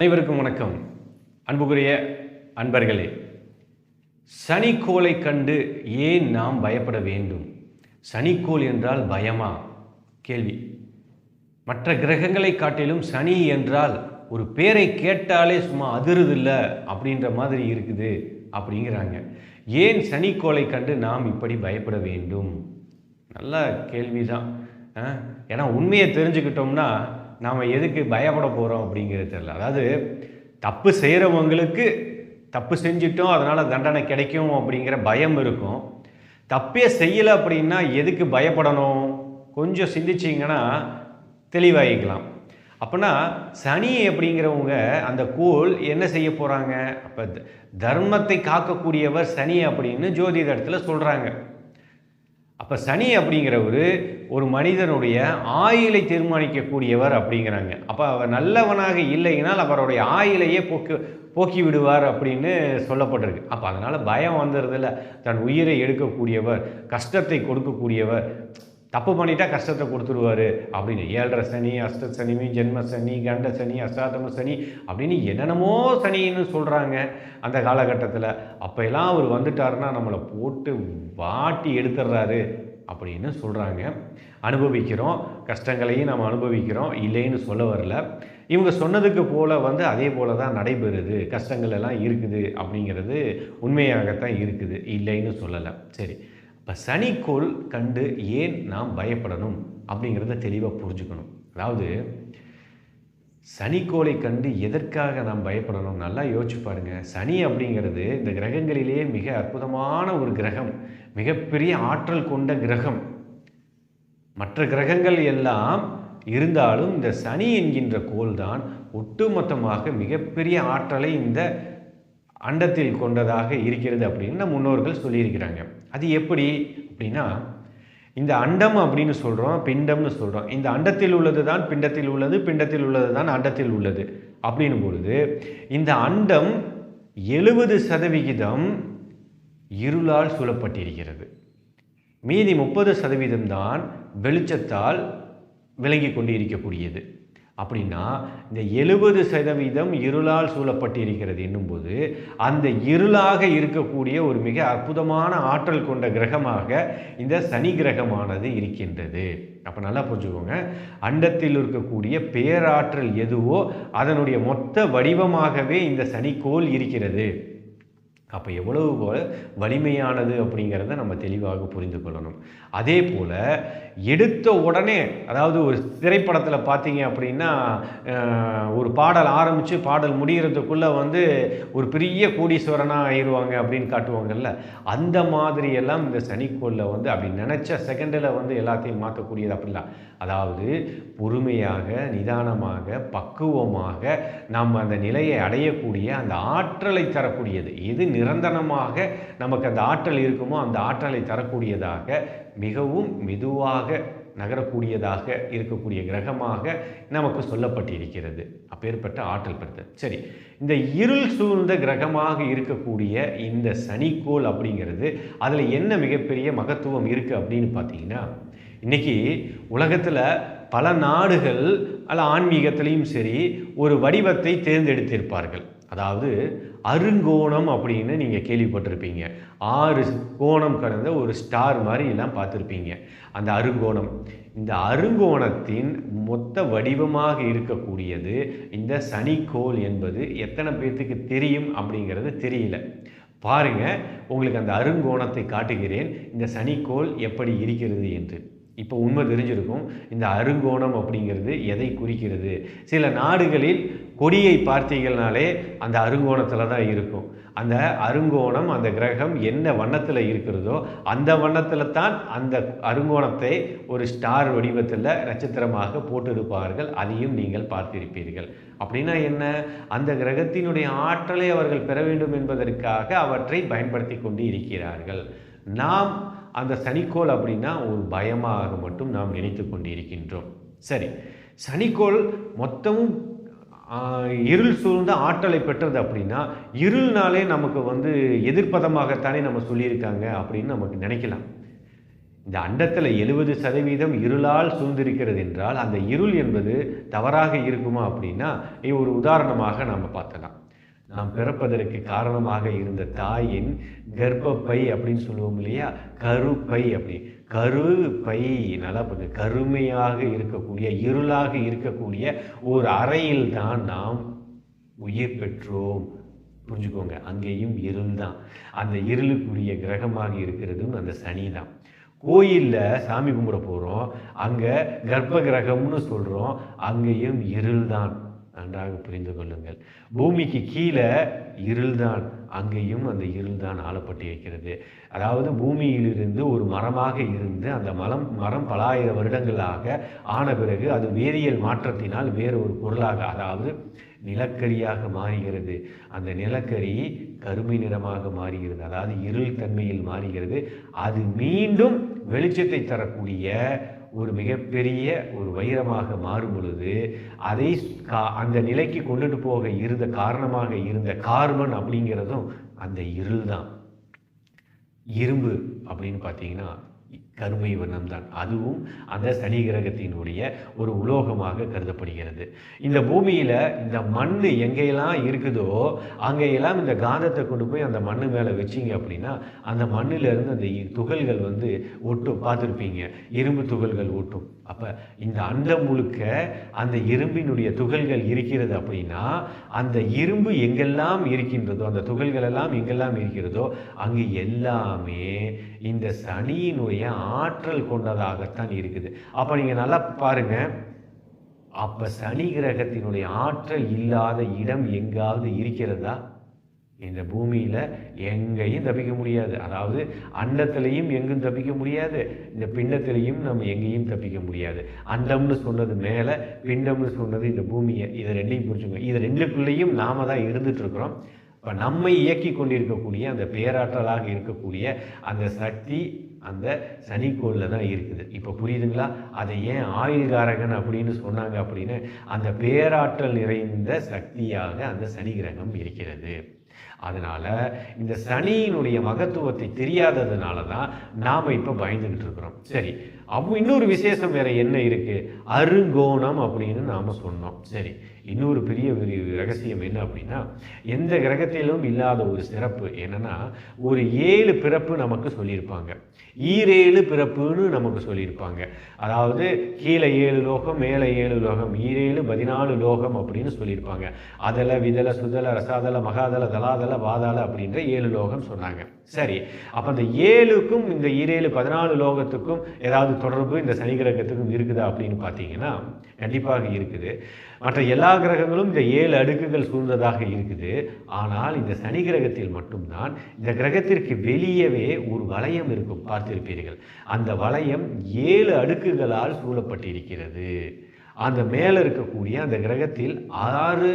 அனைவருக்கும் வணக்கம். அன்புக்குரிய அன்பர்களே சனிக்கோளை கண்டு ஏன் நாம் பயப்பட வேண்டும்? சனிக்கோள் என்றால் பயமா? கேள்வி. மற்ற கிரகங்களை காட்டிலும் சனி என்றால் ஒரு பேரை கேட்டாலே சும்மா அதிருதில்ல அப்படின்ற மாதிரி இருக்குது அப்படிங்கிறாங்க. ஏன் சனிக்கோளை கண்டு நாம் இப்படி பயப்பட வேண்டும்? நல்ல கேள்விதான். ஆ? ஏன்னா உண்மையை தெரிஞ்சுக்கிட்டோம்னா நாம் எதுக்கு பயப்பட போகிறோம் அப்படிங்கிறது தெரியல. அதாவது தப்பு செய்கிறவங்களுக்கு தப்பு செஞ்சிட்டோம் அதனால் தண்டனை கிடைக்கும் அப்படிங்கிற பயம் இருக்கும். தப்பே செய்யலை அப்படின்னா எதுக்கு பயப்படணும்? கொஞ்சம் சிந்திச்சிங்கன்னா தெளிவாகிக்கலாம். அப்போனா சனி அப்படிங்கிறவங்க அந்த கூழ் என்ன செய்ய போகிறாங்க அப்போ தர்மத்தை காக்கக்கூடியவர் சனி அப்படின்னு ஜோதிடத்தில் சொல்கிறாங்க அப்போ சனி அப்படிங்கிறவர் ஒரு மனிதனுடைய ஆயிலை தீர்மானிக்கக்கூடியவர் அப்படிங்கிறாங்க. அப்போ அவர் நல்லவனாக இல்லைனால் அவருடைய ஆயிலையே போக்கி போக்கி விடுவார் அப்படின்னு சொல்லப்பட்டிருக்கு. அப்போ அதனால் பயம் வந்துடுறதில்ல தன் உயிரை எடுக்கக்கூடியவர் கஷ்டத்தை கொடுக்கக்கூடியவர் தப்பு பண்ணிட்டா கஷ்டத்தை கொடுத்துருவாரு. அப்படின்னு ஏழரை சனி அஷ்ட சனி ஜென்ம சனி கண்ட சனி அஷ்டாதம சனி அப்படின்னு என்னென்னமோ சனின்னு சொல்கிறாங்க அந்த காலகட்டத்தில். அப்போ எல்லாம் அவர் வந்துட்டாருன்னா நம்மளை போட்டு வாட்டி எடுத்துடுறாரு அப்படின்னு சொல்கிறாங்க அனுபவிக்கிறோம். கஷ்டங்களையும் நம்ம அனுபவிக்கிறோம். இல்லைன்னு சொல்ல வரல. இவங்க சொன்னதுக்கு போல் வந்து அதே போல தான் நடைபெறுது. கஷ்டங்கள் எல்லாம் இருக்குது அப்படிங்கிறது உண்மையாகத்தான் இருக்குது. இல்லைன்னு சொல்லலை. சரி. இப்போ சனிக்கோள் கண்டு ஏன் நாம் பயப்படணும் அப்படிங்கிறத தெளிவாக புரிஞ்சுக்கணும். அதாவது சனிக்கோளை கண்டு எதற்காக நாம் பயப்படணும்? நல்லா யோசிச்சு பாருங்கள் சனி அப்படிங்கிறது இந்த கிரகங்களிலேயே மிக அற்புதமான ஒரு கிரகம். மிகப்பெரிய ஆற்றல் கொண்ட கிரகம். மற்ற கிரகங்கள் எல்லாம் இருந்தாலும் இந்த சனி என்கின்ற கோள் தான் ஒட்டுமொத்தமாக மிகப்பெரிய ஆற்றலை இந்த அண்டத்தில் கொண்டதாக இருக்கிறது அப்படின்னு முன்னோர்கள் சொல்லியிருக்கிறாங்க. அது எப்படி? அப்படின்னா இந்த அண்டம் அப்படின்னு சொல்கிறோம் பிண்டம்னு சொல்கிறோம் இந்த அண்டத்தில் உள்ளது தான் பிண்டத்தில் உள்ளது பிண்டத்தில் உள்ளது தான் அண்டத்தில் உள்ளது. அப்படின் பொழுது இந்த அண்டம் எழுபது சதவிகிதம் இருளால் சூழப்பட்டிருக்கிறது. மீதி முப்பது சதவீதம் தான் வெளிச்சத்தால் விளங்கி கொண்டு இருக்கக்கூடியது அப்படின்னா இந்த எழுபது சதவீதம் இருளால் சூழப்பட்டிருக்கிறது என்னும்போது அந்த இருளாக இருக்கக்கூடிய ஒரு மிக அற்புதமான ஆற்றல் கொண்ட கிரகமாக இந்த சனி கிரகமானது இருக்கின்றது. அப்போ நல்லா புரிஞ்சுக்கோங்க. அண்டத்தில் இருக்கக்கூடிய பேராற்றல் எதுவோ அதனுடைய மொத்த வடிவமாகவே இந்த சனிக்கோள் இருக்கிறது. அப்போ எவ்வளவு போல வலிமையானது அப்படிங்கிறத நம்ம தெளிவாக புரிந்து கொள்ளணும். அதே போல் எடுத்த உடனே அதாவது ஒரு திரைப்படத்தில் பார்த்தீங்க அப்படின்னா ஒரு பாடல் ஆரம்பித்து பாடல் முடிகிறதுக்குள்ளே வந்து ஒரு பெரிய கோடீஸ்வரனாக ஆயிடுவாங்க அப்படின்னு காட்டுவாங்கல்ல. அந்த மாதிரி எல்லாம் இந்த சனிக்கோளில் வந்து அப்படி நினச்ச செகண்டில் வந்து எல்லாத்தையும் மாற்றக்கூடியது அப்படிலாம் அதாவது பொறுமையாக நிதானமாக பக்குவமாக நம்ம அந்த நிலையை அடையக்கூடிய அந்த ஆற்றலை தரக்கூடியது. எது நிரந்தரமாக நமக்கு அந்த ஆற்றல் இருக்குமோ அந்த ஆற்றலை தரக்கூடியதாக மிகவும் மெதுவாக நகரக்கூடியதாக இருக்கக்கூடிய கிரகமாக நமக்கு சொல்லப்பட்டிருக்கிறது. அப்பேற்பட்ட ஆற்றல் பெற்றது சரி இந்த இருள் சூழ்ந்த கிரகமாக இருக்கக்கூடிய இந்த சனிக்கோள் அப்படிங்கிறது அதில் என்ன மிகப்பெரிய மகத்துவம் இருக்குது அப்படின்னு பார்த்தீங்கன்னா இன்னைக்கு உலகத்தில் பல நாடுகள் அல்ல ஆன்மீகத்திலையும் சரி ஒரு வடிவத்தை தேர்ந்தெடுத்திருப்பார்கள். அதாவது அருங்கோணம் அப்படின்னு நீங்கள் கேள்விப்பட்டிருப்பீங்க. ஆறு கோணம் கடந்த ஒரு ஸ்டார் மாதிரி எல்லாம் பார்த்துருப்பீங்க. அந்த அருங்கோணம். இந்த அருங்கோணத்தின் மொத்த வடிவமாக இருக்கக்கூடியது இந்த சனிக்கோள் என்பது எத்தனை பேர்த்துக்கு தெரியும் அப்படிங்கிறது தெரியல. பாருங்க உங்களுக்கு அந்த அருங்கோணத்தை காட்டுகிறேன். இந்த சனிக்கோள் எப்படி இருக்கிறது என்று. இப்போ உண்மை தெரிஞ்சிருக்கும். இந்த அருங்கோணம் அப்படிங்கிறது எதை குறிக்கிறது? சில நாடுகளில் கொடியை பார்த்தீங்கனாலே அந்த அருங்கோணத்தில் தான் இருக்கும். அந்த அருங்கோணம் அந்த கிரகம் என்ன வண்ணத்தில் இருக்கிறதோ அந்த வண்ணத்தில் தான் அந்த அருங்கோணத்தை ஒரு ஸ்டார் வடிவத்தில் நட்சத்திரமாக போட்டிருப்பார்கள். அதையும் நீங்கள் பார்த்திருப்பீர்கள். அப்படின்னா என்ன? அந்த கிரகத்தினுடைய ஆற்றலை அவர்கள் பெற வேண்டும் என்பதற்காக அவற்றை பயன்படுத்தி கொண்டு இருக்கிறார்கள். நாம் அந்த சனிக்கோள் அப்படின்னா ஒரு பயமாக மட்டும் நாம் நினைத்து கொண்டிருக்கின்றோம். சரி சனிக்கோள் மொத்தமும் இருள் சூழ்ந்த ஆற்றலை பெற்றது அப்படின்னா இருள்னாலே நமக்கு வந்து எதிர்ப்பதமாகத்தானே நம்ம சொல்லியிருக்காங்க அப்படின்னு நமக்கு நினைக்கலாம். இந்த அண்டத்தில் எழுபது சதவீதம் இருளால் சூழ்ந்திருக்கிறது என்றால் அந்த இருள் என்பது தவறாக இருக்குமா அப்படின்னா ஒரு உதாரணமாக நாம் பார்த்தலாம் நாம் பிறப்பதற்கு காரணமாக இருந்த தாயின் கர்ப்பப்பை அப்படின்னு சொல்லுவோம் இல்லையா? கருப்பை அப்படி. கருப்பை நல்லா பண்ணு கருமையாக இருக்கக்கூடிய இருளாக இருக்கக்கூடிய ஒரு அறையில் தான் நாம் உயிர் பெற்றோம். புரிஞ்சுக்கோங்க. அங்கேயும் இருள் தான். அந்த இருளுக்குரிய கிரகமாக இருக்கிறதும் அந்த சனி தான். கோயிலில் சாமி கும்பிட போகிறோம் அங்கே கர்ப்ப கிரகம்னு சொல்கிறோம் அங்கேயும் இருள் தான். நன்றாக புரிந்து கொள்ளுங்கள். பூமிக்கு கீழே இருள்தான். அங்கேயும் அந்த இருள்தான் ஆளப்பட்டு இருக்கிறது. அதாவது பூமியிலிருந்து ஒரு மரமாக இருந்து அந்த மரம் மரம் பல ஆயிரம் வருடங்களாக ஆன பிறகு அது வேதியியல் மாற்றத்தினால் வேறு ஒரு பொருளாக அதாவது நிலக்கரியாக மாறுகிறது. அந்த நிலக்கரி கருமை நிறமாக மாறுகிறது. அதாவது இருள் தன்மையில் மாறுகிறது. அது மீண்டும் வெளிச்சத்தை தரக்கூடிய ஒரு மிகப்பெரிய ஒரு வைரமாக மாறும் பொழுது அதை கா- அந்த நிலைக்கு கொண்டுட்டு போக இருந்த காரணமாக இருந்த கார்பன் அப்படிங்கிறதும் அந்த இருள் தான். இரும்பு அப்படின்னு பார்த்தீங்கன்னா கருமை வண்ணம் தான் அதுவும் அந்த சனி கிரகத்தினுடைய ஒரு உலோகமாக கருதப்படுகிறது. இந்த பூமியில் இந்த மண் எங்கெல்லாம் இருக்குதோ அங்கெல்லாம் இந்த காந்தத்தை கொண்டு போய் அந்த மண் மேலே வச்சிங்க அப்படின்னா அந்த மண்ணிலிருந்து அந்த துகள்கள் வந்து ஒட்டும். பார்த்துருப்பீங்க. இரும்பு துகள்கள் ஒட்டும். அப்போ இந்த அண்டம் முழுக்க அந்த இரும்பினுடைய துகள்கள் இருக்கிறது அப்படின்னா அந்த இரும்பு எங்கெல்லாம் இருக்கின்றதோ அந்த துகள்கள் எல்லாம் எங்கெல்லாம் இருக்கிறதோ அங்கு எல்லாமே இந்த சனியினுடைய ஆற்றல் கொண்டதாகத்தான் இருக்குது. அப்போ நீங்கள் நல்லா பாருங்க. அப்போ சனி கிரகத்தினுடைய ஆற்றல் இல்லாத இடம் எங்காவது இருக்கிறதா? இந்த பூமியில் எங்கேயும் தப்பிக்க முடியாது. அதாவது அன்னத்திலையும் எங்கும் தப்பிக்க முடியாது. இந்த பிண்டத்திலையும் நம்ம எங்கேயும் தப்பிக்க முடியாது. அண்டம்னு சொன்னது மேலே பிண்டம்னு சொன்னது இந்த பூமியை. இதை ரெண்டையும் புரிஞ்சுங்க இது ரெண்டுக்குள்ளேயும் நாம தான் இருந்துகிட்ருக்குறோம் இப்போ நம்மை இயக்கி கொண்டிருக்கக்கூடிய அந்த பேராற்றலாக இருக்கக்கூடிய அந்த சக்தி அந்த சனிக்கோளில் தான் இருக்குது. இப்போ புரியுதுங்களா? அதை ஏன் ஆயுள்காரகன் அப்படின்னு சொன்னாங்க அப்படின்னு அந்த பேராற்றல் நிறைந்த சக்தியாக அந்த சனி கிரகம் இருக்கிறது. அதனால் இந்த சனியினுடைய மகத்துவத்தை தெரியாததுனால தான் நாம் இப்போ பயந்துக்கிட்டு இருக்கிறோம். சரி அப்போ இன்னொரு விசேஷம் வேறு என்ன இருக்குது அருங்கோணம் அப்படின்னு நாம் சொன்னோம். சரி இன்னொரு பெரிய ஒரு ரகசியம் என்ன அப்படின்னா எந்த கிரகத்திலும் இல்லாத ஒரு சிறப்பு என்னன்னா ஒரு ஏழு பிறப்பு நமக்கு சொல்லியிருப்பாங்க. ஈரேழு பிறப்புன்னு நமக்கு சொல்லியிருப்பாங்க. அதாவது கீழே ஏழு லோகம் மேலே ஏழு லோகம் ஈரேழு பதினாலு லோகம் அப்படின்னு சொல்லியிருப்பாங்க. அதல விதல சுதல ரசாதல மகாதல தலாதல வாதால அப்படின்ற ஏழு லோகம் சொன்னாங்க. சரி. அப்போ அந்த ஏழுக்கும் இந்த ஈரேழு பதினாலு லோகத்துக்கும் ஏதாவது தொடர்பு இந்த சனி கிரகத்துக்கும் இருக்குதா அப்படின்னு பார்த்தீங்கன்னா கண்டிப்பாக இருக்குது. மற்ற எல்லா கிரகங்களும் இந்த ஏழு அடுக்குகள் சூழ்ந்ததாக இருக்குது. ஆனால் இந்த சனி கிரகத்தில் மட்டும்தான் இந்த கிரகத்திற்கு வெளியவே ஒரு வளையம் இருக்கும் பார்த்திருப்பீர்கள். அந்த வளையம் ஏழு அடுக்குகளால் சூழப்பட்டிருக்கிறது. அந்த மேலே இருக்கக்கூடிய அந்த கிரகத்தில் ஆறு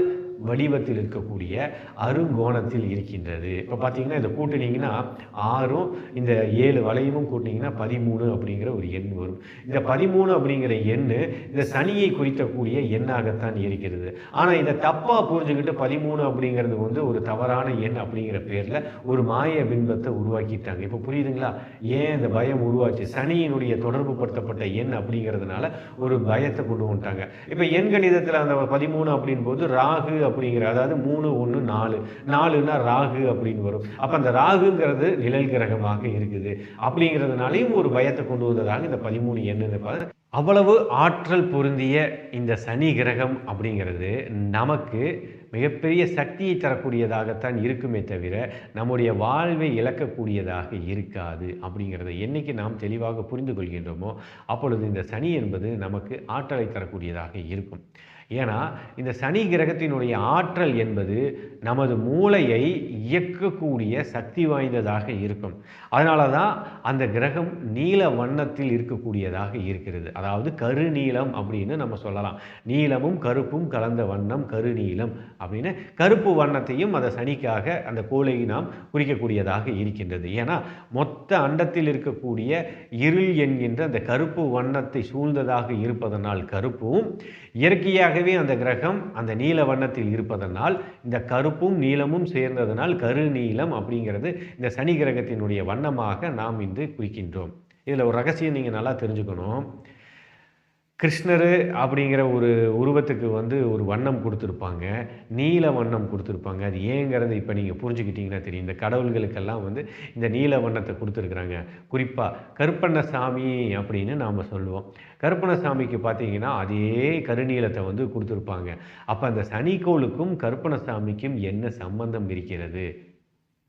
வடிவத்தில் இருக்கக்கூடிய அருங்கோணத்தில் இருக்கின்றது. இப்போ பார்த்தீங்கன்னா இதை கூட்டினீங்கன்னா ஆறும் இந்த ஏழு வளையமும் கூட்டினீங்கன்னா பதிமூணு அப்படிங்கிற ஒரு எண் வரும். இந்த பதிமூணு அப்படிங்கிற எண் இந்த சனியை குறிக்கக்கூடிய எண்ணாகத்தான் இருக்கிறது. ஆனால் இதை தப்பாக புரிஞ்சுக்கிட்டு பதிமூணு அப்படிங்கிறது வந்து ஒரு தவறான எண் அப்படிங்கிற பேரில் ஒரு மாய பின்பத்தை உருவாக்கிட்டாங்க. இப்போ புரியுதுங்களா? ஏன் இந்த பயம் உருவாச்சு? சனியினுடைய தொடர்பு படுத்தப்பட்ட எண் அப்படிங்கிறதுனால ஒரு பயத்தை கொண்டு வந்துட்டாங்க. இப்போ எண் கணிதத்தில் அந்த பதிமூணு அப்படின் போது ராகு அப்படிங்கிற அதாவது மூணு ஒன்று நாலு. நாலுன்னா ராகு அப்படின்னு வரும். அப்போ அந்த ராகுங்கிறது நிழல் கிரகமாக இருக்குது. அப்படிங்கிறதுனாலையும் ஒரு பயத்தை கொண்டு வந்ததாக இந்த பதிமூணு எண்ணு அவ்வளவு ஆற்றல் பொருந்திய இந்த சனி கிரகம் அப்படிங்கிறது நமக்கு மிகப்பெரிய சக்தியை தரக்கூடியதாகத்தான் இருக்குமே தவிர நம்முடைய வாழ்வை இழக்கக்கூடியதாக இருக்காது அப்படிங்கிறத என்னைக்கு நாம் தெளிவாக புரிந்து கொள்கின்றோமோ அப்பொழுது இந்த சனி என்பது நமக்கு ஆற்றலை தரக்கூடியதாக இருக்கும். ஏன்னா இந்த சனி கிரகத்தினுடைய ஆற்றல் என்பது நமது மூளையை இயக்கக்கூடிய சக்தி வாய்ந்ததாக இருக்கும். அதனால தான் அந்த கிரகம் நீல வண்ணத்தில் இருக்கக்கூடியதாக இருக்கிறது. அதாவது கருநீலம் அப்படின்னு நம்ம சொல்லலாம். நீலமும் கருப்பும் கலந்த வண்ணம் கருநீலம் அப்படின்னு கருப்பு வண்ணத்தையும் அந்த சனிக்காக அந்த கோளை நாம் குறிக்கக்கூடியதாக இருக்கின்றது. ஏன்னா மொத்த அண்டத்தில் இருக்கக்கூடிய இருள் என்கின்ற அந்த கருப்பு வண்ணத்தை சூழ்ந்ததாக இருப்பதனால் கருப்பும் இயற்கையாக இயற்கையாகவே அந்த கிரகம் அந்த நீல வண்ணத்தில் இருப்பதனால் இந்த கருப்பும் நீலமும் சேர்ந்ததனால் கரு நீளம் அப்படிங்கிறது இந்த சனி கிரகத்தினுடைய வண்ணமாக நாம் இன்று குறிக்கின்றோம். இதில் ஒரு ரகசியம் நீங்கள் நல்லா தெரிஞ்சுக்கணும். கிருஷ்ணர் அப்படிங்கிற ஒரு உருவத்துக்கு வந்து ஒரு வண்ணம் கொடுத்துருப்பாங்க. நீல வண்ணம் கொடுத்துருப்பாங்க. அது ஏங்கிறது இப்போ நீங்கள் புரிஞ்சுக்கிட்டீங்கன்னா தெரியும். இந்த கடவுள்களுக்கெல்லாம் வந்து இந்த நீல வண்ணத்தை கொடுத்துருக்குறாங்க. குறிப்பாக கருப்பண்ணசாமி அப்படின்னு நாம் சொல்லுவோம். கருப்பணசாமிக்கு பார்த்தீங்கன்னா அதே கருநீலத்தை வந்து கொடுத்துருப்பாங்க. அப்போ அந்த சனிக்கோளுக்கும் கருப்பணசாமிக்கும் என்ன சம்பந்தம் இருக்கிறது?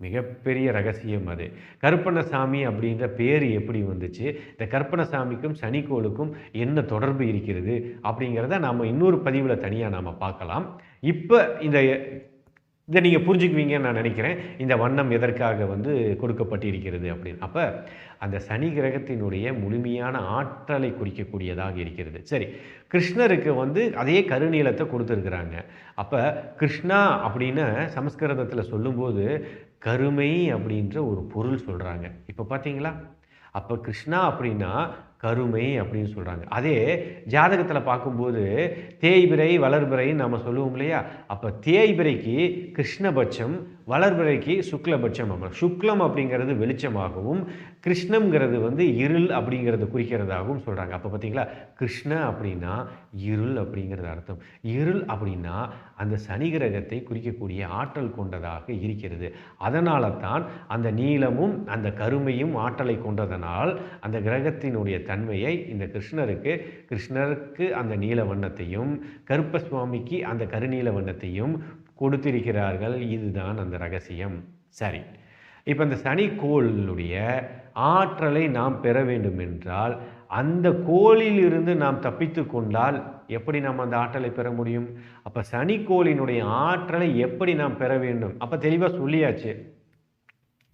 மிகப்பெரிய ரகசியம் அது. கருப்பண்ணசாமி அப்படின்ற பேர் எப்படி வந்துச்சு? இந்த கருப்பண்ணசாமிக்கும் சனிக்கோளுக்கும் என்ன தொடர்பு இருக்கிறது அப்படிங்கிறத நாம் இன்னொரு பதிவில் தனியாக நாம் பார்க்கலாம். இப்போ இந்த இதை நீங்கள் புரிஞ்சுக்குவீங்கன்னு நான் நினைக்கிறேன். இந்த வண்ணம் எதற்காக வந்து கொடுக்கப்பட்டிருக்கிறது அப்படின்னு. அப்போ அந்த சனி கிரகத்தினுடைய முழுமையான ஆற்றலை குறிக்கக்கூடியதாக இருக்கிறது. சரி கிருஷ்ணருக்கு வந்து அதே கருநீலத்தை கொடுத்துருக்குறாங்க. அப்போ கிருஷ்ணா அப்படின்னு சமஸ்கிருதத்தில் சொல்லும்போது கருமை அப்படின்ற ஒரு பொருள் சொல்கிறாங்க இப்போ பார்த்தீங்களா அப்போ கிருஷ்ணா அப்படின்னா கருமை அப்படின்னு சொல்கிறாங்க அதே ஜாதகத்தில் பார்க்கும்போது தேய்பிரை வளர்பிரைன்னு நம்ம சொல்லுவோம் இல்லையா? அப்போ தேய்பிரைக்கு கிருஷ்ணபட்சம் வளர்பிறைக்கு சுக்லபட்சம் அப்படி சுக்லம் அப்படிங்கிறது வெளிச்சமாகவும் கிருஷ்ணங்கிறது வந்து இருள் அப்படிங்கிறத குறிக்கிறதாகவும் சொல்கிறாங்க அப்போ பார்த்தீங்களா கிருஷ்ண அப்படின்னா இருள் அப்படிங்கிறது அர்த்தம். இருள் அப்படின்னா அந்த சனி கிரகத்தை குறிக்கக்கூடிய ஆற்றல் கொண்டதாக இருக்கிறது. அதனால தான் அந்த நீளமும் அந்த கருமையும் ஆற்றலை கொண்டதனால் அந்த கிரகத்தினுடைய தன்மையை இந்த கிருஷ்ணருக்கு கிருஷ்ணருக்கு அந்த நீல வண்ணத்தையும் கருப்பசுவாமிக்கு அந்த கருநீல வண்ணத்தையும் கொடுத்திருக்கிறார்கள். இதுதான் அந்த ரகசியம். சரி. இப்போ இந்த சனி கோளினுடைய ஆற்றலை நாம் பெற வேண்டும் என்றால் அந்த கோளிலிருந்து நாம் தப்பித்து கொண்டால் எப்படி நாம் அந்த ஆற்றலை பெற முடியும்? அப்போ சனி கோளினுடைய ஆற்றலை எப்படி நாம் பெற வேண்டும்? அப்போ தெளிவாக சொல்லியாச்சு.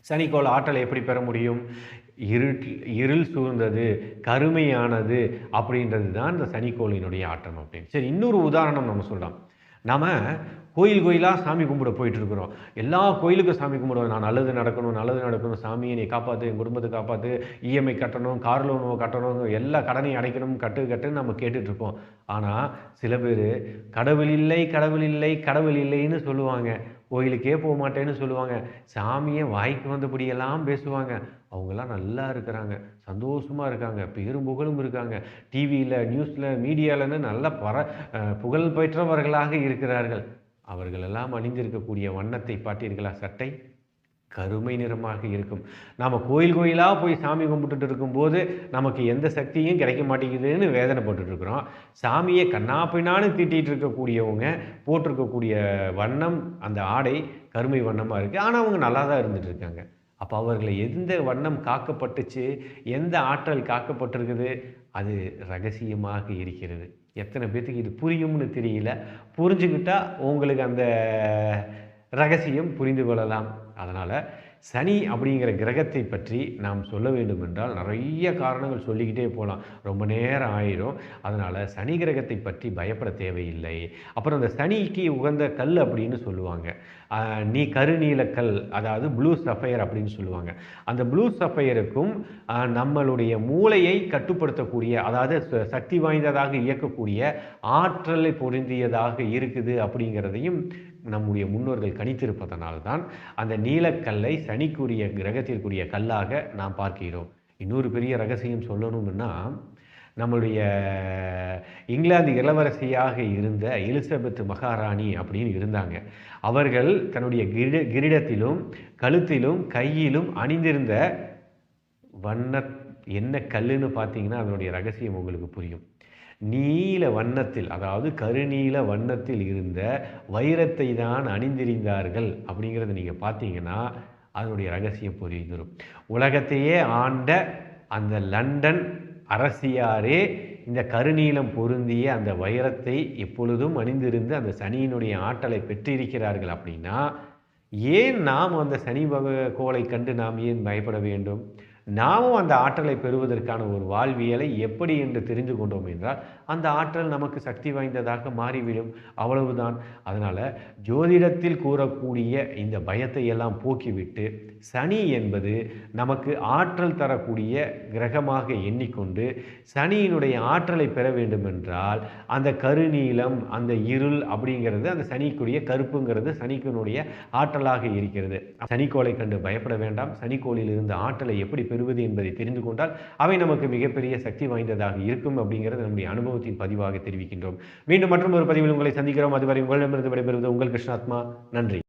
சனிக்கோள் ஆற்றலை எப்படி பெற முடியும்? இருட்டில் இருள் சூழ்ந்தது கருமையானது அப்படின்றது தான் இந்த சனிக்கோளினுடைய ஆட்டம் அப்படின்னு. சரி இன்னொரு உதாரணம் நம்ம சொல்லலாம். நாம் கோயில் கோயிலாக சாமி கும்பிட போயிட்டுருக்குறோம். எல்லா கோயிலுக்கும் சாமி கும்பிடுவோம். நான் நல்லது நடக்கணும் நல்லது நடக்கணும். சாமியை நீ காப்பாற்று என் குடும்பத்தை காப்பாற்று இஎம்ஐ கட்டணும் கார் லோன் கட்டணும் எல்லா கடனையும் அடைக்கணும் கட்டு கட்டுன்னு நம்ம கேட்டுட்டு ஆனால் சில பேர் கடவுள் இல்லை கடவுள் இல்லை கடவுள் இல்லைன்னு சொல்லுவாங்க. கோயிலுக்கே போக மாட்டேன்னு சொல்லுவாங்க. சாமியை வாய்க்கு வந்தபடியெல்லாம் பேசுவாங்க. அவங்கெல்லாம் நல்லா இருக்கிறாங்க. சந்தோஷமாக இருக்காங்க பேரும் புகழும் இருக்காங்க. டிவியில் நியூஸில் மீடியாவில்னு நல்ல பர புகழ் பெற்றவர்களாக இருக்கிறார்கள். அவர்களெல்லாம் அணிந்திருக்கக்கூடிய வண்ணத்தை பார்த்தீர்களா? சட்டை கருமை நிறமாக இருக்கும். நாம் கோயில் கோயிலாக போய் சாமி கும்பிட்டுட்டு இருக்கும்போது நமக்கு எந்த சக்தியும் கிடைக்க மாட்டேங்குதுன்னு வேதனைப்பட்டுட்டு இருக்கிறோம் சாமியை கண்ணாப்பினான்னு திட்டிகிட்டு இருக்கக்கூடியவங்க போட்டிருக்கக்கூடிய வண்ணம் அந்த ஆடை கருமை வண்ணமாக இருக்குது ஆனால் அவங்க நல்லா தான் இருந்துகிட்டு இருக்காங்க அப்போ அவர்களை எந்த வண்ணம் காக்கப்பட்டுச்சு எந்த ஆற்றல் காக்கப்பட்டிருக்குது அது ரகசியமாக இருக்கிறது. எத்தனை பேர்த்துக்கு இது புரியும்னு தெரியல. புரிஞ்சுக்கிட்டால் உங்களுக்கு அந்த ரகசியம் புரிந்து கொள்ளலாம். அதனால் சனி அப்படிங்கிற கிரகத்தை பற்றி நாம் சொல்ல வேண்டும் என்றால் நிறைய காரணங்கள் சொல்லிக்கிட்டே போகலாம். ரொம்ப நேரம் ஆயிரும். அதனால் சனி கிரகத்தை பற்றி பயப்பட தேவையில்லை. அப்புறம் அந்த சனிக்கு உகந்த கல் அப்படின்னு சொல்லுவாங்க. நீ கருநீல கல் அதாவது ப்ளூ சஃபையர் அப்படின்னு சொல்லுவாங்க. அந்த ப்ளூ சஃபையருக்கும் நம்மளுடைய மூளையை கட்டுப்படுத்தக்கூடிய அதாவது ச- சக்தி வாய்ந்ததாக இயக்கக்கூடிய ஆற்றலை பொருந்தியதாக இருக்குது அப்படிங்கிறதையும் நம்முடைய முன்னோர்கள் கணித்திருப்பதனால் தான் அந்த நீலக்கல்லை சனிக்குரிய கிரகத்திற்குரிய கல்லாக நாம் பார்க்கிறோம். இன்னொரு பெரிய ரகசியம் சொல்லணும்னா நம்மளுடைய இங்கிலாந்து இளவரசியாக இருந்த எலிசபெத் மகாராணி அப்படின்னு இருந்தாங்க. அவர்கள் தன்னுடைய கிரிட கிரீடத்திலும் கழுத்திலும் கையிலும் அணிந்திருந்த வண்ண என்ன கல்லுன்னு பார்த்தீங்கன்னா அதனுடைய ரகசியம் உங்களுக்கு புரியும். நீல வண்ணத்தில் அதாவது கருநீல வண்ணத்தில் இருந்த வைரத்தை தான் அணிந்திருந்தார்கள் அப்படிங்கிறத நீங்கள் பார்த்தீங்கன்னா அதனுடைய ரகசியம் புரிந்துடும் உலகத்தையே ஆண்ட அந்த லண்டன் அரசியாரே இந்த கருநீலம் பொருந்திய அந்த வைரத்தை எப்பொழுதும் அணிந்திருந்து அந்த சனியினுடைய ஆற்றலை பெற்றிருக்கிறார்கள் அப்படின்னா ஏன் நாம் அந்த சனி பக கோளை கண்டு நாம் ஏன் பயப்பட வேண்டும்? நாமும் அந்த ஆற்றலை பெறுவதற்கான ஒரு வாழ்வியலை எப்படி என்று தெரிந்து கொண்டோம் என்றால் அந்த ஆற்றல் நமக்கு சக்தி வாய்ந்ததாக மாறிவிடும். அவ்வளவுதான். அதனால் ஜோதிடத்தில் கூறக்கூடிய இந்த பயத்தை எல்லாம் போக்கிவிட்டு சனி என்பது நமக்கு ஆற்றல் தரக்கூடிய கிரகமாக எண்ணிக்கொண்டு சனியினுடைய ஆற்றலை பெற வேண்டும் என்றால் அந்த கருநீளம் அந்த இருள் அப்படிங்கிறது அந்த சனிக்குரிய கருப்புங்கிறது சனிக்கினுடைய ஆற்றலாக இருக்கிறது. சனிக்கோளை கண்டு பயப்பட வேண்டாம். சனிக்கோளில் இருந்து ஆற்றலை எப்படி பெறுவது என்பதை தெரிந்து கொண்டால் அவை நமக்கு மிகப்பெரிய சக்தி வாய்ந்ததாக இருக்கும் அப்படிங்கிறது நம்முடைய அனுபவத்தின் பதிவாக தெரிவிக்கின்றோம். மீண்டும் மற்றும் ஒரு பதிவில் உங்களை சந்திக்கிறோம். அதுவரை உங்களிடமிருந்து விடைபெறுவது உங்கள் கிருஷ்ணாத்மா. நன்றி.